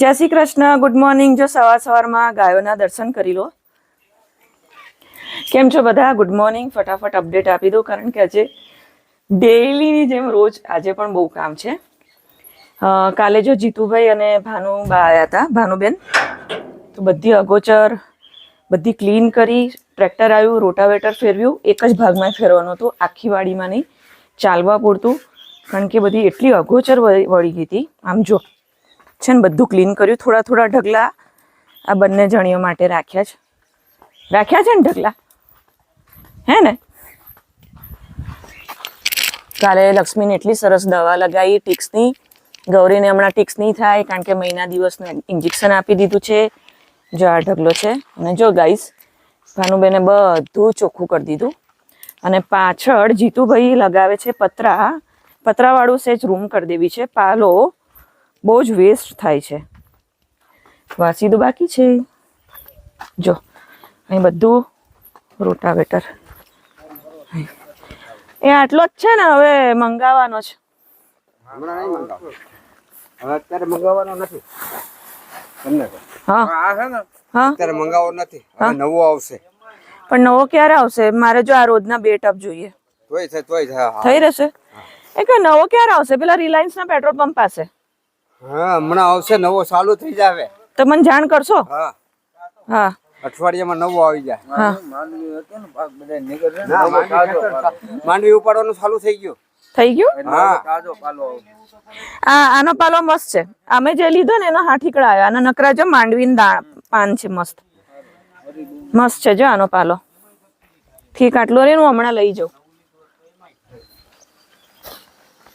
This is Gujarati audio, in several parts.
જય શ્રી કૃષ્ણ ગુડ મોર્નિંગ જો સવાર સવારમાં ગાયોના દર્શન કરી લો. કેમ છો બધા? ગુડ મોર્નિંગ ફટાફટ અપડેટ આપી દો, કારણ કે આજે ડેઈલીની જેમ રોજ આજે પણ બહુ કામ છે. કાલે જો જીતુભાઈ અને ભાનુબા આવ્યા હતા, ભાનુબેન, તો બધી અગોચર, બધી ક્લીન કરી ટ્રેક્ટર આવ્યું રોટાવેટર ફેરવ્યું, એક જ ભાગમાં ફેરવાનું હતું, આખી વાડીમાં નહીં, ચાલવા પૂરતું, કારણ કે બધી એટલી અગોચર વળી ગઈ હતી. આમ જો છે ને બધું ક્લીન કર્યું, થોડા થોડા ઢગલા આ બંને જણીઓ માટે રાખ્યા છે. રાખ્યા છે ને ઢગલા? હે ને? કાલે લક્ષ્મીને એટલી સરસ દવા લગાવી ટિક્સની ગૌરીને હમણાં ટિક્સ નહીં થાય કારણ કે મહિના દિવસનું ઇન્જેક્શન આપી દીધું છે. જો આ ઢગલો છે. અને જો ગાઈસ ભાનુબેને બધું ચોખ્ખું કરી દીધું. અને પાછળ જીતુભાઈ લગાવે છે પતરા. પતરાવાળું સેજ રૂમ કરી દેવી છે. પાલો બહુ જ વેસ્ટ થાય છે. વાસી તો બાકી છે. જો અહીં બધું રોટાવેટર એ આટલો જ છે ને હવે મંગાવવાનો છે હમણાં નહીં અત્યારે મંગાવવાનો નથી. ને અત્યારે મંગાવવો નથી. હવે નવો આવશે. પણ નવો ક્યારે આવશે? મારે જો આ રોજના બે ટપ જોઈએ. થઈ રહેશે? એ કે નવો ક્યારે આવશે? પેલા રિલાયન્સના પેટ્રોલ પંપ પાસે. હા હમણાં આવશે નવો ચાલુ થઈ જાવે. તો મને જાણ કરશો? હા. હા. અઠવાડિયામાં નવો આવી જાય. હા. માંડવી ઉપાડવાનું ચાલુ થઈ ગયું. થઈ ગયું? હા. આ આનો પાલો મસ્ત છે. અમે જે લીધો ને એનો હાઠીકડા આવ્યો. આના નકરા જો માંડવી પાન છે મસ્ત. મસ્ત છે જો આનો પાલો. ઠીક આટલો રે હું હમણાં લઈ જાઉં.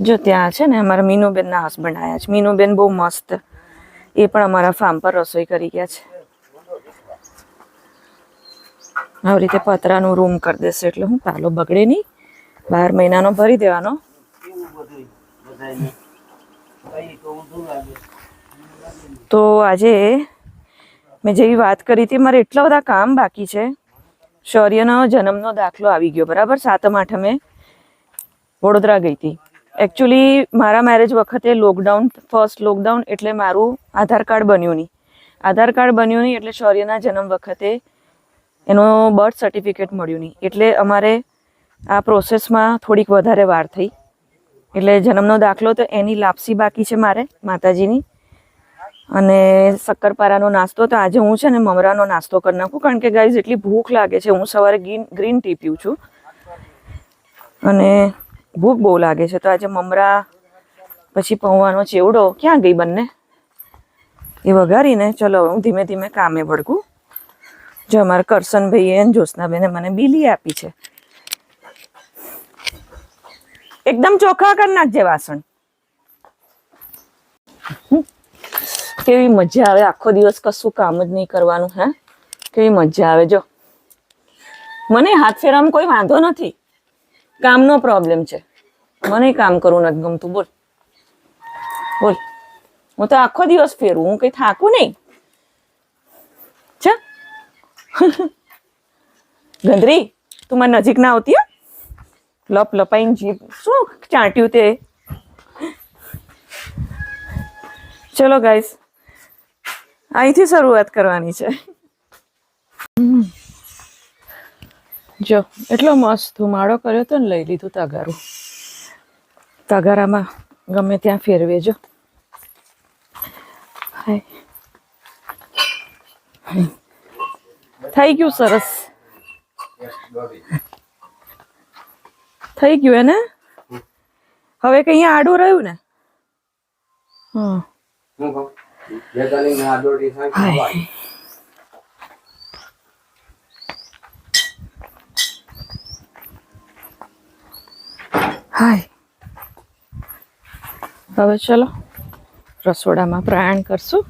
જો ત્યાં છે ને અમારા મીનુબેનના હસબન્ડ આવ્યા છે. મીનુબેન બહુ મસ્ત. એ પણ અમારા ફાર્મ પર રસોઈ કરી ગયા છે. આવી રીતે પતરાનું રૂમ કરી દેશે એટલે હું પાલો બગડે નહીં. બાર મહિનાનો ભરી દેવાનો. તો આજે મેં જેવી વાત કરી હતી, મારે એટલા બધા કામ બાકી છે. શૌર્યનો જન્મનો દાખલો આવી ગયો, બરાબર? સાતમ આઠમે વડોદરા ગઈ હતી. એકચ્યુઅલી મારા મેરેજ વખતે લોકડાઉન ફર્સ્ટ લોકડાઉન એટલે મારું આધાર કાર્ડ બન્યું નહીં. આધાર કાર્ડ બન્યું નહીં એટલે શૌર્યના જન્મ વખતે એનો બર્થ સર્ટિફિકેટ મળ્યું નહીં. એટલે અમારે આ પ્રોસેસમાં થોડીક વધારે વાર થઈ. એટલે જન્મનો દાખલો તો એની લાપસી બાકી છે મારે, માતાજીની. અને શક્કરપારાનો નાસ્તો તો આજે હું છે ને મમરાનો નાસ્તો કરી નાખું. કારણ કે ગાઈઝ એટલી ભૂખ લાગે છે. હું સવારે ગ્રીન ગ્રીન ટી પીઉં છું. અને ભૂખ બહુ લાગે છે. તો આજે મમરા, પછી પૌવાનો ચેવડો, ક્યાં ગઈ બંને? એ વઘારીને, ચલો હું ધીમે ધીમે કામે વળગું. જો અમારા કરશનભાઈએ અને જ્યોત્સનાબેને મને બીલી આપી છે. એકદમ ચોખ્ખા કરી નાખજે વાસણ. કેવી મજા આવે. આખો દિવસ કશું કામ જ નહીં કરવાનું, હે? કેવી મજા આવે. જો. મને હાથ ફેરવામાં કોઈ વાંધો નથી. કામનો પ્રોબ્લેમ છે. મને કામ કરવું નથી ગમતું. બોલ. બોલ. હું તો આખો દિવસ ફેરવું હું કઈ થાકું નહીં. છે ગંદરી તું મને નજીક ના આવતી? લપ લપાઈને જીભ. શું ચાંટ્યું તે? ચલો ગાઈસ અહીંથી શરૂઆત કરવાની છે. જો એટલો મસ્ત ધુમાડો કર્યો તો ને લઈ લીધું તગારું. તગારામાં ગમે ત્યાં ફેરવે જો. હાય. હાય. થઈ ગયું સરસ. થઈ ગયું એને? હવે કઈ અહીંયા આડું રહ્યું ને? હા હું કહું બેતાલીસ ને આ દોઢી સાંજ હાય. હવે ચલો રસોડામાં પ્રયાણ કરશું.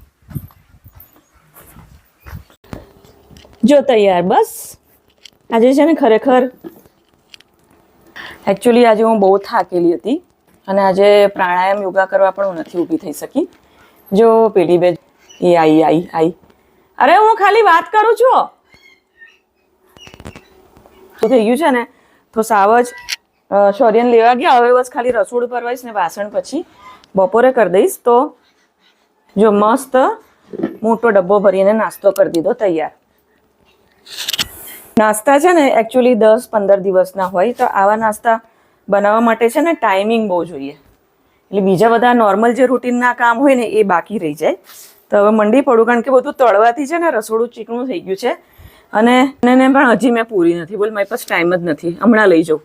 જો તૈયાર બસ. આજે છે ને ખરેખર એકચ્યુઅલી આજે હું બહુ થાકેલી હતી અને આજે પ્રાણાયામ યોગા કરવા પણ હું નથી ઊભી થઈ શકી. જો પેલી બે એ આઈ આઈ આઈ. અરે હું ખાલી વાત કરું છું. શું થઈ ગયું છે ને? તો સાવ અ, શૌર્યને લેવા ગયા. હવે બસ ખાલી રસોડું પરવાઈશ ને વાસણ પછી બપોરે કરી દઈશ. તો જો મસ્ત મોટો ડબ્બો ભરીને નાસ્તો કરી દીધો, તૈયાર. નાસ્તા છે ને એકચ્યુઅલી દસ પંદર દિવસના હોય. તો આવા નાસ્તા બનાવવા માટે છે ને ટાઈમિંગ બહુ જોઈએ. એટલે બીજા બધા નોર્મલ જે રૂટીનના કામ હોય ને એ બાકી રહી જાય. તો હવે મંડી પડું, કારણ કે બધું તળવાથી છે ને રસોડું ચીકણું થઈ ગયું છે. અને એને પણ હજી મેં પૂરી નથી. બોલ, મારી પાસે ટાઈમ જ નથી. હમણાં લઈ જાઉં.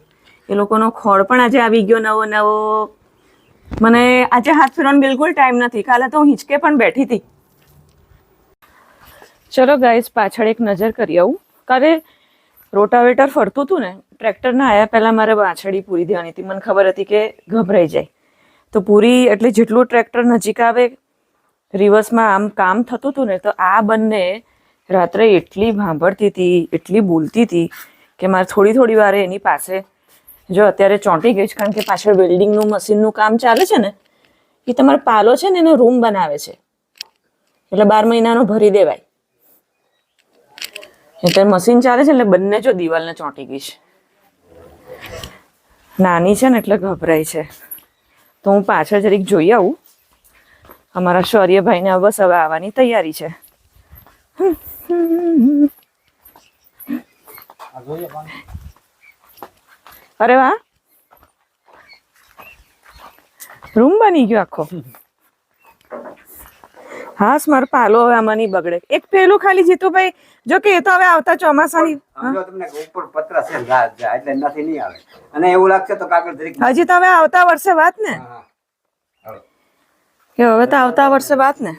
એ લોકોનો ખોળ પણ આજે આવી ગયો નવો નવો. મને આજે હાથ ફેરવાનો બિલકુલ ટાઈમ નથી. કાલે તો હું હિંચકે પણ બેઠી હતી. ચલો ગાઈસ પાછળ એક નજર કરી આવું. કાલે રોટાવેટર ફરતું હતું ને ટ્રેક્ટરના આવ્યા પહેલાં મારે વાછડી પૂરી દેવાની હતી. મને ખબર હતી કે ગભરાઈ જાય. તો પૂરી એટલે જેટલું ટ્રેક્ટર નજીક આવે રિવર્સમાં આમ કામ થતું હતું ને, તો આ બંને રાત્રે એટલી ભાંભળતી હતી, એટલી બોલતી હતી કે મારે થોડી થોડી વારે એની પાસે જો અત્યારે ચોંટી ગઈ છે કારણ કે પાછળ બિલ્ડિંગનું મશીનનું કામ ચાલે છે ને, એ તમારો પાલો છે ને એનો રૂમ બનાવે છે. એટલે બાર મહિનાનો ભરી દેવાય. એટલે મશીન ચાલે છે એટલે બંને જો દિવાલને ચોંટી ગઈ છે. નાની છે ને એટલે ગભરાય છે. તો હું પાછળ જરીક જોઈ આવું. અમારા શૌર્યભાઈને બસ હવે આવવાની તૈયારી છે. હમ. અરે વાહ. રૂમ બની ગયો આખો. હા મારો પાલો હવે આમાં નહીં બગડે. એક પેલું ખાલી જીતુભાઈ જો કે એ તો હવે આવતા ચોમાસાની તમને ઉપર પતરા છે એટલે નથી નહીં આવે. અને એવું લાગશે તો કાગળ હજી તો હવે આવતા વર્ષે વાત ને. કે હવે તો આવતા વર્ષે વાત ને?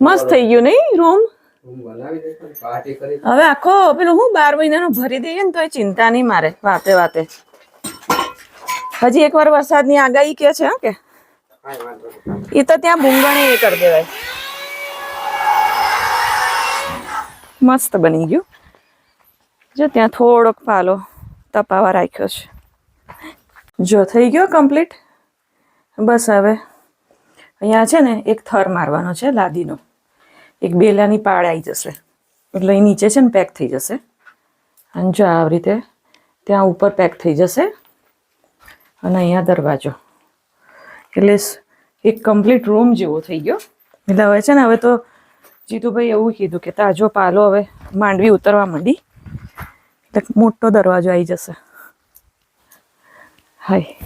મસ્ત થઈ ગયું નહીં રૂમ હવે આખો પેલો હું બાર મહિનાનું ભરી દઈએ ને તો એ ચિંતા નહીં મારે વાતે વાતે. હજી એકવાર વરસાદની આગાહી કે છે હં કે. એ તો ત્યાં ભૂંગણી એ કરી દેવાય. મસ્ત બની ગયું. જો ત્યાં થોડોક પાલો તપાવા રાખ્યો છે. જો થઈ ગયો કમ્પ્લીટ. બસ હવે અહીંયા છે ને એક થર મારવાનો છે લાદીનો. એક બેલાની પાળ આવી જશે. એટલે એ નીચે છે ને પેક થઈ જશે. અને જો આવી રીતે ત્યાં ઉપર પેક થઈ જશે અને અહીંયા દરવાજો. એટલે એક કમ્પ્લીટ રૂમ જેવો થઈ ગયો. એટલે હવે છે ને હવે તો જીતુભાઈ એવું કીધું કે તાજો પાલો હવે માંડવી ઉતરવા માંડી. એટલે મોટો દરવાજો આવી જશે. હાય.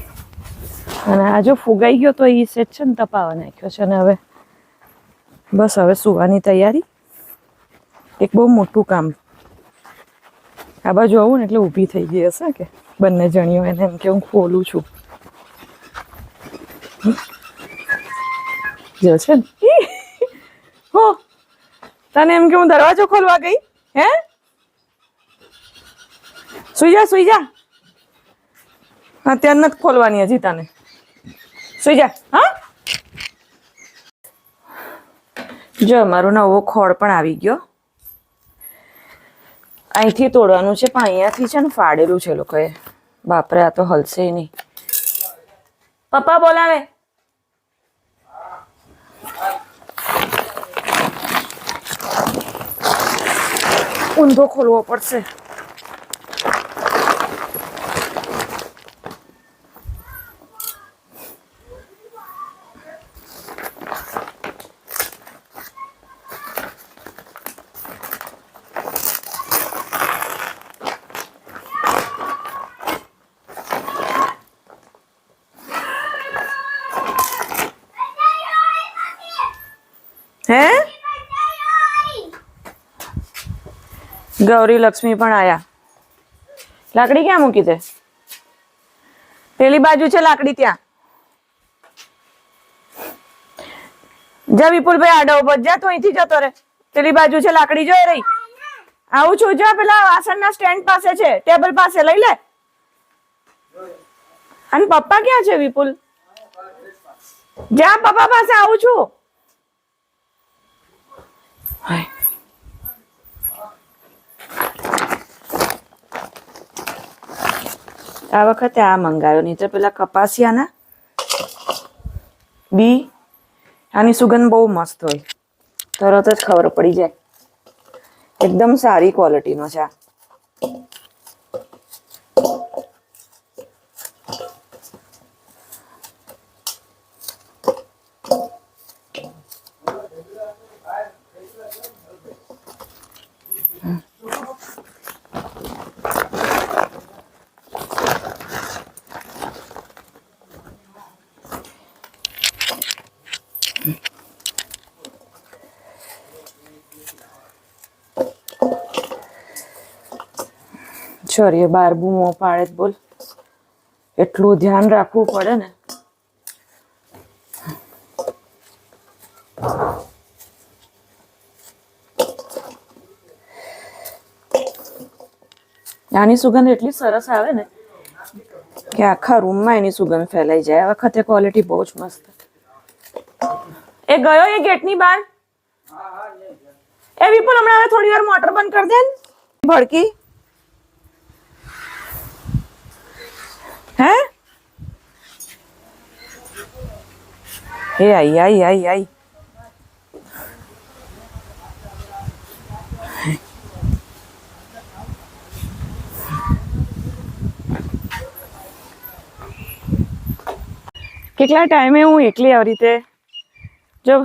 અને આ જો ફુગાઈ ગયો તો એ સેટ છે ને તપાવા નાખ્યો છે. અને હવે બસ હવે સુવાની તૈયારી. એક બહુ મોટું કામ. આ બાજુ આવું ને એટલે ઊભી થઈ ગઈ હશે કે બંને જણીઓ એને એમ કે હું ખોલું છું. જો છે હો, તને એમ કે હું દરવાજો ખોલવા ગઈ? હે? સુઈ જા સુઈ જા. અત્યારે નથી ખોલવાની હજી તને. સુઈ જા. હા? જો, મારો નવો ખોળ પણ આવી ગયો. અહીંથી તોડવાનું છે, પણ અહીંયાથી છે ને ફાડેલું છે લોકોએ. બાપરે, આ તો હલશે નહીં. પપ્પા, બોલાવે. ઊંધો ખોલવો પડશે. હે? ગૌરી લક્ષ્મી પણ આયા. લાકડી ક્યાં મૂકી દે પેલી બાજુ છે લાકડી ત્યાં. જા વિપુલભાઈ આડો ઉપર જા, તો અહીંથી જતો રે પેલી બાજુ છે લાકડી, જોઈ રહી? આવું છું, જા પેલા વાસણના સ્ટેન્ડ પાસે છે, ટેબલ પાસે લઈ લે. અને પપ્પા ક્યાં છે વિપુલ? જા, પપ્પા પાસે આવું છું. હાય આ વખતે આ મંગાવ્યો નહીં તો પેલા કપાસિયાના બી આની સુગંધ બહુ મસ્ત હોય તરત જ ખબર પડી જાય એકદમ સારી ક્વોલિટીનો છે આ શૌર્ય બાર બૂમો પાડે બોલ. એટલું ધ્યાન રાખવું પડે ને. આની સુગંધ એટલી સરસ આવે ને કે આખા રૂમમાં એની સુગંધ ફેલાઈ જાય. આ વખતે ક્વોલિટી બહુ જ મસ્ત. એ ગયો એ ગેટની બહાર? એ વિપુલ, હમણાં હવે થોડી વાર મોટર બંધ કરી દે ને. ભડકી. હે એ આઈ આઈ આઈ આઈ કેટલા ટાઈમે હું એકલી આવી રીતે જો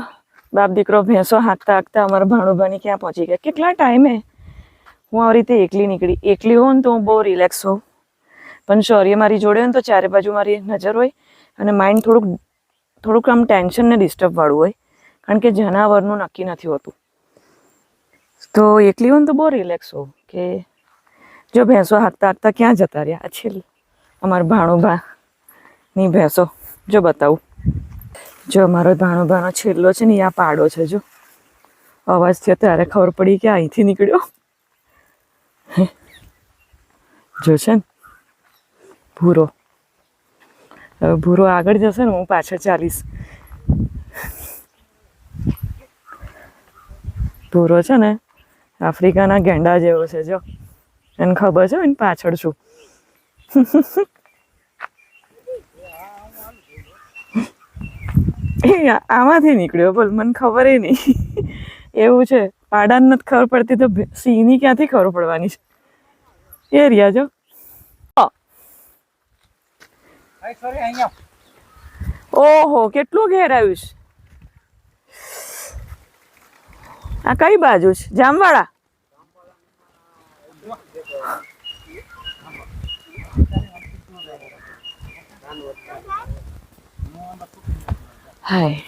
બાપ દીકરો ભેંસો હાંકતા હાંકતા અમારા ભાણુભાની ક્યાં પહોંચી ગયા કેટલા ટાઈમે હું આવી રીતે એકલી નીકળી એકલી હોઉં ને તો હું બહુ રિલેક્સ હોઉં પણ શૌર્ય મારી જોડે હોય ને તો ચારે બાજુ મારી નજર હોય અને માઇન્ડ થોડુંક થોડુંક આમ ટેન્શન ને ડિસ્ટર્બવાળું હોય. કારણ કે જનાવરનું નક્કી નથી હોતું. તો એકલી હોય ને તો બહુ રિલેક્સ હોઉં કે જો ભેંસો હાંકતા હાંકતા ક્યાં જતા રહ્યા? છેલ્લે અમારા ભાણુભા ની ભેંસો. જો બતાવું. જો અમારો ભાણુભાનો છેલ્લો છે ને આ પાડો છે, જો. અવાજ થયો ત્યારે ખબર પડી કે અહીંથી નીકળ્યો. જો છે ને ભૂરો. ભૂરો આગળ જશે ને, હું પાછળ ચાલીશ. ભૂરો છે ને, આફ્રિકાના ગેંડા જેવો છે, જો. એને ખબર છે એને પાછળ છું. એ, આમાંથી નીકળ્યો, બોલ, મને ખબર નહીં. એવું છે, પાડાને નથી ખબર પડતી, તો સિંહની ક્યાંથી ખબર પડવાની છે? એ રહ્યા, જો અહીં સોરી અહીંયા ઓહો કેટલું ઘેરાયું છે? આ કઈ બાજુ છે? જામવાળા હાય.